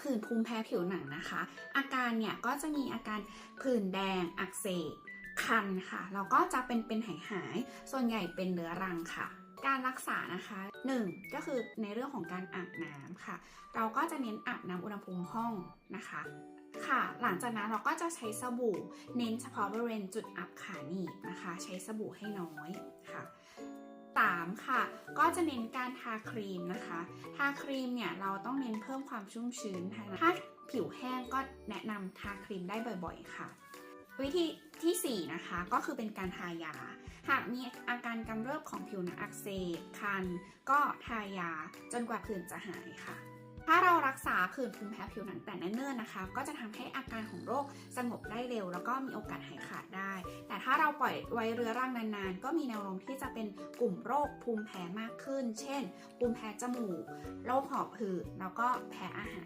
ผื่นภูมิแพ้ผิวหนังนะคะ อาการเนี่ยก็จะมีอาการผื่นแดงอักเสบคันค่ะแล้วก็จะเป็นเป็นหายหายๆส่วนใหญ่เป็นเรื้อรังค่ะ การรักษานะคะ 1. ก็คือในเรื่องของการอาบน้ำค่ะ เราก็จะเน้นอาบน้ำอุณหภูมิห้องนะคะค่ะ หลังจากนั้นเราก็จะใช้สบู่ เน้นเฉพาะบริเวณจุดอับขาหนีบนะคะ ใช้สบู่ให้น้อยค่ะ 3. ค่ะ ก็จะเน้นการทาครีมนะคะ ทาครีมเนี่ยเราต้องเน้นเพิ่มความชุ่มชื้นค่ะถ้าผิวแห้งก็แนะนำทาครีมได้บ่อยๆ ค่ะ วิธีทีสี่ 4 นะคะ ก็คือเป็นการทายา หากมีอาการกำเริบของผิวหนังอักเสบคัน ก็ทายาจนกว่าผื่นจะหายค่ะ ถ้าเรารักษาผื่นภูมิแพ้ผิวหนังแต่เนิ่นๆนะคะ ก็จะทำให้อาการของโรคสงบได้เร็ว แล้วก็มีโอกาสหายขาดได้ แต่ถ้าเราปล่อยไว้เรื้อรังนานๆ ก็มีแนวโน้มที่จะเป็นกลุ่มโรคภูมิแพ้มากขึ้น เช่น ภูมิแพ้จมูก โรคหอบหืด แล้วก็แพ้อาหาร